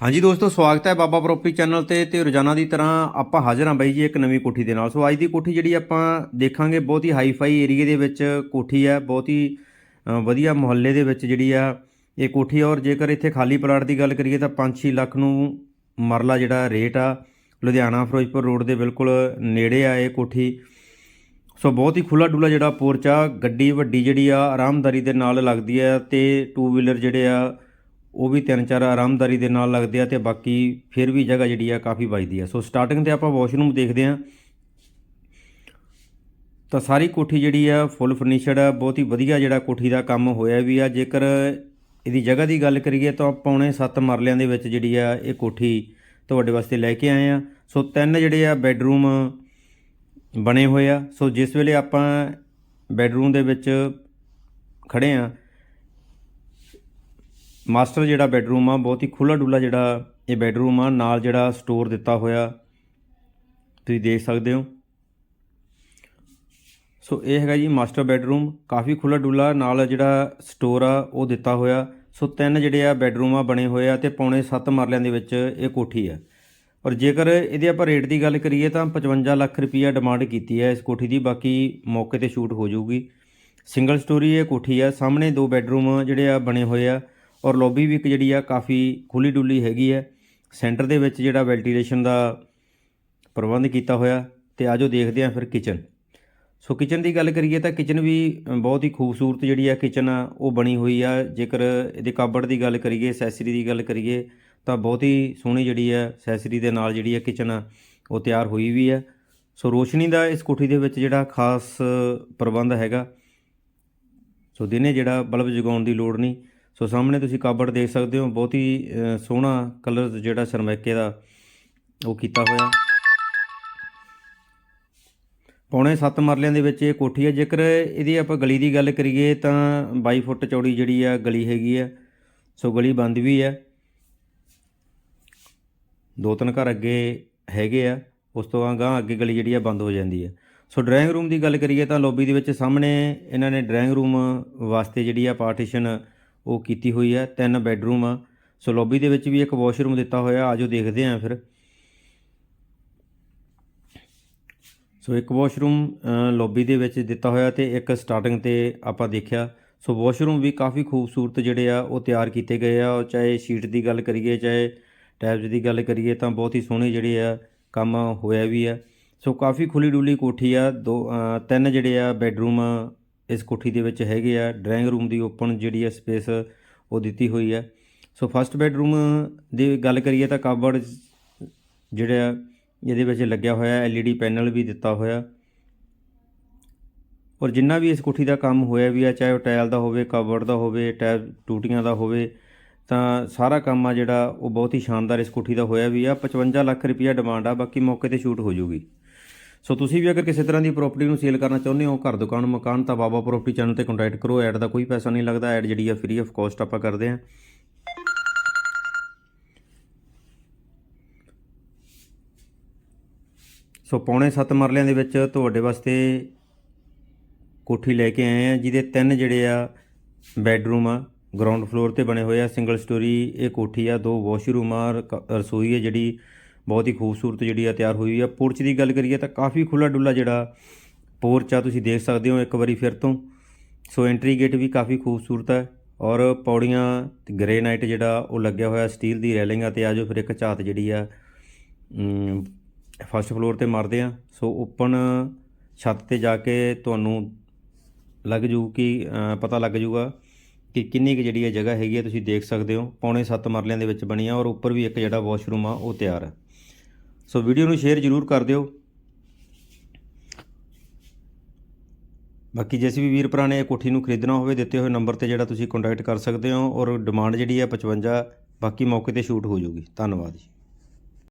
ਹਾਂਜੀ ਦੋਸਤੋ, ਸਵਾਗਤ ਹੈ ਬਾਬਾ ਪ੍ਰੋਪਰਟੀ ਚੈਨਲ ਤੇ ਤੇ ਰੋਜ਼ਾਨਾ ਦੀ ਤਰ੍ਹਾਂ ਆਪਾਂ ਹਾਜ਼ਰ ਹਾਂ ਬਾਈ ਜੀ ਇੱਕ ਨਵੀਂ ਕੋਠੀ ਦੇ ਨਾਲ। ਸੋ ਅੱਜ ਦੀ ਕੋਠੀ ਜਿਹੜੀ ਆਪਾਂ ਦੇਖਾਂਗੇ ਬਹੁਤ ਹੀ ਹਾਈ ਫਾਈ ਏਰੀਏ ਦੇ ਵਿੱਚ ਕੋਠੀ ਹੈ, ਬਹੁਤ ਹੀ ਵਧੀਆ ਮੁਹੱਲੇ ਦੇ ਵਿੱਚ ਜਿਹੜੀ ਆ ਇਹ ਕੋਠੀ ਔਰ ਜੇਕਰ ਇੱਥੇ ਖਾਲੀ ਪਲਾਟ ਦੀ ਗੱਲ ਕਰੀਏ ਤਾਂ 5-6 ਲੱਖ ਨੂੰ ਮਰਲਾ ਜਿਹੜਾ ਰੇਟ ਆ ਲੁਧਿਆਣਾ ਫਿਰੋਜ਼ਪੁਰ ਰੋਡ ਦੇ ਬਿਲਕੁਲ ਨੇੜੇ ਆ ਇਹ ਕੋਠੀ। ਸੋ ਬਹੁਤ ਹੀ ਖੁੱਲਾ ਡੁੱਲਾ ਜਿਹੜਾ ਪੋਰਚ ਆ, ਗੱਡੀ ਵੱਡੀ ਜਿਹੜੀ ਆ, ਆਰਾਮਦਾਰੀ ਦੇ ਨਾਲ ਲੱਗਦੀ ਆ ਤੇ ਟੂ ਵੀਲਰ ਜਿਹੜੇ ਆ ਉਹ ਵੀ ਤਿੰਨ ਚਾਰ ਆਰਾਮਦਾਰੀ ਦੇ ਨਾਲ ਲੱਗਦੇ ਆ ਤੇ ਬਾਕੀ ਫਿਰ ਵੀ ਜਗ੍ਹਾ ਜਿਹੜੀ ਆ ਕਾਫੀ ਬਚਦੀ ਆ। ਸੋ ਸਟਾਰਟਿੰਗ ਤੇ ਆਪਾਂ ਵਾਸ਼ਰੂਮ ਦੇਖਦੇ ਆ। ਤਾਂ ਸਾਰੀ ਕੋਠੀ ਜਿਹੜੀ ਆ ਫੁੱਲ ਫਰਨੀਸ਼ਡ ਆ, ਬਹੁਤ ਹੀ ਵਧੀਆ ਜਿਹੜਾ ਕੋਠੀ ਦਾ ਕੰਮ ਹੋਇਆ ਵੀ ਆ। ਜੇਕਰ ਇਹਦੀ ਜਗ੍ਹਾ ਦੀ ਗੱਲ ਕਰੀਏ ਤਾਂ ਪੌਣੇ 7 ਮਰਲਿਆਂ ਦੇ ਵਿੱਚ ਜਿਹੜੀ ਆ ਇਹ ਕੋਠੀ ਤੁਹਾਡੇ ਵਾਸਤੇ ਲੈ ਕੇ ਆਏ ਆ। ਸੋ ਤਿੰਨ ਜਿਹੜੇ ਆ ਬੈੱਡਰੂਮ ਬਣੇ ਹੋਏ ਆ। ਸੋ ਜਿਸ ਵੇਲੇ ਆਪਾਂ ਬੈੱਡਰੂਮ ਦੇ ਵਿੱਚ ਖੜੇ ਆ ਮਾਸਟਰ ਜਿਹੜਾ ਬੈੱਡਰੂਮ ਆ, ਬਹੁਤ ਹੀ ਖੁੱਲਾ ਡੁੱਲਾ ਜਿਹੜਾ ਇਹ ਬੈੱਡਰੂਮ ਆ, ਨਾਲ ਜਿਹੜਾ ਸਟੋਰ ਦਿੱਤਾ ਹੋਇਆ। ਤੁਸੀਂ ਦੇਖ ਸਕਦੇ ਹੋ। ਸੋ ਇਹ ਹੈਗਾ ਜੀ ਮਾਸਟਰ ਬੈੱਡਰੂਮ, ਕਾਫੀ ਖੁੱਲਾ ਡੁੱਲਾ, ਨਾਲ ਜਿਹੜਾ ਸਟੋਰ ਆ, ਉਹ ਦਿੱਤਾ ਹੋਇਆ। ਸੋ ਤਿੰਨ ਜਿਹੜੇ ਆ ਬੈੱਡਰੂਮ ਆ ਬਣੇ ਹੋਏ ਆ ਤੇ ਪੌਣੇ 7 ਮਰਲਿਆਂ ਦੇ ਵਿੱਚ ਇਹ ਕੋਠੀ ਆ। ਔਰ ਜੇਕਰ ਇਹਦੇ ਆਪਾਂ ਰੇਟ ਦੀ ਗੱਲ ਕਰੀਏ ਤਾਂ 55 ਲੱਖ ਰੁਪਈਆ ਡਿਮਾਂਡ ਕੀਤੀ ਹੈ ਇਸ ਕੋਠੀ ਦੀ, ਬਾਕੀ ਮੌਕੇ ਤੇ ਸ਼ੂਟ ਹੋ ਜਾਊਗੀ। ਸਿੰਗਲ ਸਟੋਰੀ ਇਹ ਕੋਠੀ ਆ, ਸਾਹਮਣੇ ਦੋ ਬੈੱਡਰੂਮ ਜਿਹੜੇ ਆ ਬਣੇ ਹੋਏ ਆ। ਔਰ ਲੌਬੀ ਵੀ ਇੱਕ ਜਿਹੜੀ ਆ ਕਾਫੀ ਖੁੱਲੀ ਡੁੱਲੀ ਹੈਗੀ ਹੈ ਸੈਂਟਰ ਦੇ ਵਿੱਚ ਜਿਹੜਾ ਵੈਂਟੀਲੇਸ਼ਨ ਦਾ ਪ੍ਰਬੰਧ ਕੀਤਾ ਹੋਇਆ ਤੇ ਆਜੋ ਦੇਖਦੇ ਹਾਂ ਫਿਰ ਕਿਚਨ ਸੋ ਕਿਚਨ ਦੀ ਗੱਲ ਕਰੀਏ ਤਾਂ ਕਿਚਨ ਵੀ ਬਹੁਤ ਹੀ ਖੂਬਸੂਰਤ ਜਿਹੜੀ ਆ ਕਿਚਨ ਆ, ਉਹ ਬਣੀ ਹੋਈ ਆ। ਜੇਕਰ ਇਹਦੇ ਕਾਬੜ ਦੀ ਗੱਲ ਕਰੀਏ ਐਕਸੈਸਰੀ ਦੀ ਗੱਲ ਕਰੀਏ, ਤਾਂ ਬਹੁਤ ਹੀ ਸੋਹਣੀ ਜਿਹੜੀ ਆ ਸੈਸਰੀ ਦੇ ਨਾਲ ਜਿਹੜੀ ਆ ਕਿਚਨ ਆ, ਉਹ ਤਿਆਰ ਹੋਈ ਵੀ ਆ। ਸੋ ਰੋਸ਼ਨੀ ਦਾ ਇਸ ਕੋਠੀ ਦੇ ਵਿੱਚ ਜਿਹੜਾ ਖਾਸ ਪ੍ਰਬੰਧ ਹੈਗਾ। ਸੋ ਦਿਨੇ ਜਿਹੜਾ ਬਲਬ ਜਗਾਉਣ ਦੀ ਲੋੜ ਨਹੀਂ। ਸੋ ਸਾਹਮਣੇ ਤੁਸੀਂ ਕਾਬੜ ਦੇਖ ਸਕਦੇ ਹੋ, ਬਹੁਤ ਹੀ ਸੋਹਣਾ ਕਲਰ ਜਿਹੜਾ ਸਰਮੈਕੇ ਦਾ ਉਹ ਕੀਤਾ ਹੋਇਆ। ਪੌਣੇ 7 ਮਰਲਿਆਂ ਦੇ ਵਿੱਚ ਇਹ ਕੋਠੀ ਹੈ। ਜੇਕਰ ਇਹਦੀ ਆਪਾਂ ਗਲੀ ਦੀ ਗੱਲ ਕਰੀਏ ਤਾਂ 22 ਫੁੱਟ ਚੌੜੀ ਜਿਹੜੀ ਆ ਗਲੀ ਹੈਗੀ ਆ, ਸੋ ਗਲੀ ਬੰਦ ਵੀ ਹੈ। ਦੋ ਤਿੰਨ ਘਰ ਅੱਗੇ ਹੈਗੇ ਆ, ਉਸ ਤੋਂ ਅਗਾਂਹ ਅੱਗੇ ਗਲੀ ਜਿਹੜੀ ਆ ਬੰਦ ਹੋ ਜਾਂਦੀ ਹੈ। ਸੋ ਡਰਾਇੰਗ ਰੂਮ ਦੀ ਗੱਲ ਕਰੀਏ ਤਾਂ ਲੌਬੀ ਦੇ ਵਿੱਚ ਸਾਹਮਣੇ ਇਹਨਾਂ ਨੇ ਡਰਾਇੰਗ ਰੂਮ ਵਾਸਤੇ ਜਿਹੜੀ ਆ ਪਾਰਟੀਸ਼ਨ ਉਹ ਕੀਤੀ ਹੋਈ ਹੈ, ਤਿੰਨ ਬੈੱਡਰੂਮ ਆ। ਸੋ ਲੌਬੀ ਦੇ ਵਿੱਚ ਵੀ ਇੱਕ ਵਾਸ਼ਰੂਮ ਦਿੱਤਾ ਹੋਇਆ, ਆਜੋ ਦੇਖਦੇ ਆਂ ਫਿਰ। ਸੋ ਇੱਕ ਵਾਸ਼ਰੂਮ ਲੌਬੀ ਦੇ ਵਿੱਚ ਦਿੱਤਾ ਹੋਇਆ ਤੇ ਇੱਕ ਸਟਾਰਟਿੰਗ ਤੇ ਆਪਾਂ ਦੇਖਿਆ। ਸੋ ਵਾਸ਼ਰੂਮ ਵੀ ਕਾਫੀ ਖੂਬਸੂਰਤ ਜਿਹੜੇ ਆ, ਉਹ ਤਿਆਰ ਕੀਤੇ ਗਏ ਆ। ਔਰ ਚਾਹੇ ਸ਼ੀਟ ਦੀ ਗੱਲ ਕਰੀਏ, ਚਾਹੇ ਟੈਬਸ ਦੀ ਗੱਲ ਕਰੀਏ, ਤਾਂ ਬਹੁਤ ਹੀ ਸੋਹਣੇ ਜਿਹੜੇ ਆ, ਕੰਮ ਹੋਇਆ ਵੀ ਆ। ਸੋ ਕਾਫੀ ਖੁੱਲੀ ਡੁੱਲੀ ਕੋਠੀ ਆ, ਦੋ ਤਿੰਨ ਜਿਹੜੇ ਆ ਬੈੱਡਰੂਮ ਇਸ ਕੋਠੀ ਦੇ ਵਿੱਚ ਹੈਗੇ ਆ। ਡਰਾਇੰਗ ਰੂਮ ਦੀ ਓਪਨ ਜਿਹੜੀ ਆ ਸਪੇਸ ਉਹ ਦਿੱਤੀ ਹੋਈ ਹੈ ਸੋ ਫਸਟ ਬੈਡਰੂਮ ਦੀ ਗੱਲ ਕਰੀਏ ਤਾਂ ਕਾਬੜ ਜਿਹੜਾ ਇਹਦੇ ਵਿੱਚ ਲੱਗਿਆ ਹੋਇਆ ਐਲਈਡੀ ਪੈਨਲ ਵੀ ਦਿੱਤਾ ਹੋਇਆ। ਔਰ ਜਿੰਨਾ ਵੀ ਇਸ ਕੋਠੀ ਦਾ ਕੰਮ ਹੋਇਆ ਵੀ ਆ, ਚਾਹੇ ਉਹ ਟਾਇਲ ਦਾ ਹੋਵੇ ਕਬਰਡ ਦਾ ਹੋਵੇ ਟੈਬ ਟੂਟੀਆਂ ਦਾ ਹੋਵੇ, ਤਾਂ ਸਾਰਾ ਕੰਮ ਆ ਜਿਹੜਾ ਉਹ ਬਹੁਤ ਹੀ ਸ਼ਾਨਦਾਰ ਇਸ ਕੋਠੀ ਦਾ ਹੋਇਆ ਵੀ ਆ। 55 ਲੱਖ ਰੁਪਈਆ ਡਿਮਾਂਡ ਆ, ਬਾਕੀ ਮੌਕੇ ਤੇ ਸ਼ੂਟ ਹੋ ਜੂਗੀ। ਸੋ ਤੁਸੀਂ ਵੀ ਅਗਰ ਕਿਸੇ ਤਰ੍ਹਾਂ ਦੀ ਪ੍ਰਾਪਰਟੀ ਨੂੰ ਸੇਲ ਕਰਨਾ ਚਾਹੁੰਦੇ ਹੋ, ਘਰ, ਦੁਕਾਨ, ਮਕਾਨ, ਤਾਂ ਬਾਬਾ ਪ੍ਰਾਪਰਟੀ ਚੈਨਲ ਤੇ ਕੰਟੈਕਟ ਕਰੋ। ਐਡ ਦਾ ਕੋਈ ਪੈਸਾ ਨਹੀਂ ਲੱਗਦਾ। ਐਡ ਜਿਹੜੀ ਆ ਫ੍ਰੀ ਆਫ ਕਾਸਟ ਆਪਾਂ ਕਰਦੇ ਹਾਂ। ਸੋ ਪੌਣੇ 7 ਮਰਲਿਆਂ ਦੇ ਵਿੱਚ ਤੁਹਾਡੇ ਵਾਸਤੇ ਕੋਠੀ ਲੈ ਕੇ ਆਏ ਆ ਜਿਹਦੇ ਤਿੰਨ ਜਿਹੜੇ ਆ ਬੈੱਡਰੂਮ ਆ ਗਰਾਊਂਡ ਫਲੋਰ ਤੇ ਬਣੇ ਹੋਏ ਆ ਸਿੰਗਲ ਸਟੋਰੀ ਇਹ ਕੋਠੀ ਆ, ਦੋ ਵਾਸ਼ਰੂਮ ਆ ਰ- ਰਸੋਈ ਹੈ ਜਿਹੜੀ ਬਹੁਤ ਹੀ ਖੂਬਸੂਰਤ ਜਿਹੜੀ ਆ ਤਿਆਰ ਹੋਈ ਆ। ਪੋਰਚ ਦੀ ਗੱਲ ਕਰੀਏ ਤਾਂ ਕਾਫੀ ਖੁੱਲਾ ਡੁੱਲਾ ਜਿਹੜਾ ਪੋਰਚ ਆ, ਤੁਸੀਂ ਦੇਖ ਸਕਦੇ ਹੋ ਇੱਕ ਵਾਰੀ ਫਿਰ ਤੋਂ। ਸੋ ਐਂਟਰੀ ਗੇਟ ਵੀ ਕਾਫੀ ਖੂਬਸੂਰਤ ਹੈ ਔਰ ਪੌੜੀਆਂ ਗ੍ਰੇਨਾਈਟ ਜਿਹੜਾ ਉਹ ਲੱਗਿਆ ਹੋਇਆ ਸਟੀਲ ਦੀ ਰੈਲਿੰਗ ਆ ਤੇ ਆਜੋ ਫਿਰ ਇੱਕ ਝਾਤ ਜਿਹੜੀ ਆ ਫਸਟ ਫਲੋਰ ਤੇ ਮਾਰਦੇ ਆ। ਸੋ ਓਪਨ ਛੱਤ ਤੇ ਜਾ ਕੇ ਤੁਹਾਨੂੰ ਲੱਗ ਜੂ ਕਿ ਪਤਾ ਲੱਗ ਜੂਗਾ ਕਿ ਕਿੰਨੀ ਕੁ ਜਿਹੜੀ ਇਹ ਜਗ੍ਹਾ ਹੈਗੀ ਹੈ ਤੁਸੀਂ ਦੇਖ ਸਕਦੇ ਹੋ। ਪੌਣੇ 7 ਮਰਲਿਆਂ ਦੇ ਵਿੱਚ ਬਣੀ ਆ ਔਰ ਉੱਪਰ ਵੀ ਇੱਕ ਜਿਹੜਾ ਵਾਸ਼ਰੂਮ ਆ, ਉਹ ਤਿਆਰ ਹੈ ਸੋ ਵੀਡੀਓ ਨੂੰ ਸ਼ੇਅਰ ਜ਼ਰੂਰ ਕਰ ਦਿਓ। ਬਾਕੀ ਜਿਸ ਵੀ ਵੀਰ ਭਰਾ ਨੇ ਇਹ ਕੋਠੀ ਨੂੰ ਖਰੀਦਣਾ ਹੋਵੇ, ਦਿੱਤੇ ਹੋਏ ਨੰਬਰ ਤੇ ਜਿਹੜਾ ਤੁਸੀਂ ਕੰਟੈਕਟ ਕਰ ਸਕਦੇ ਹੋ ਔਰ ਡਿਮਾਂਡ ਜਿਹੜੀ ਹੈ 55 ਬਾਕੀ ਮੌਕੇ ਤੇ ਸ਼ੂਟ ਹੋ ਜਾਊਗੀ। ਧੰਨਵਾਦ ਜੀ।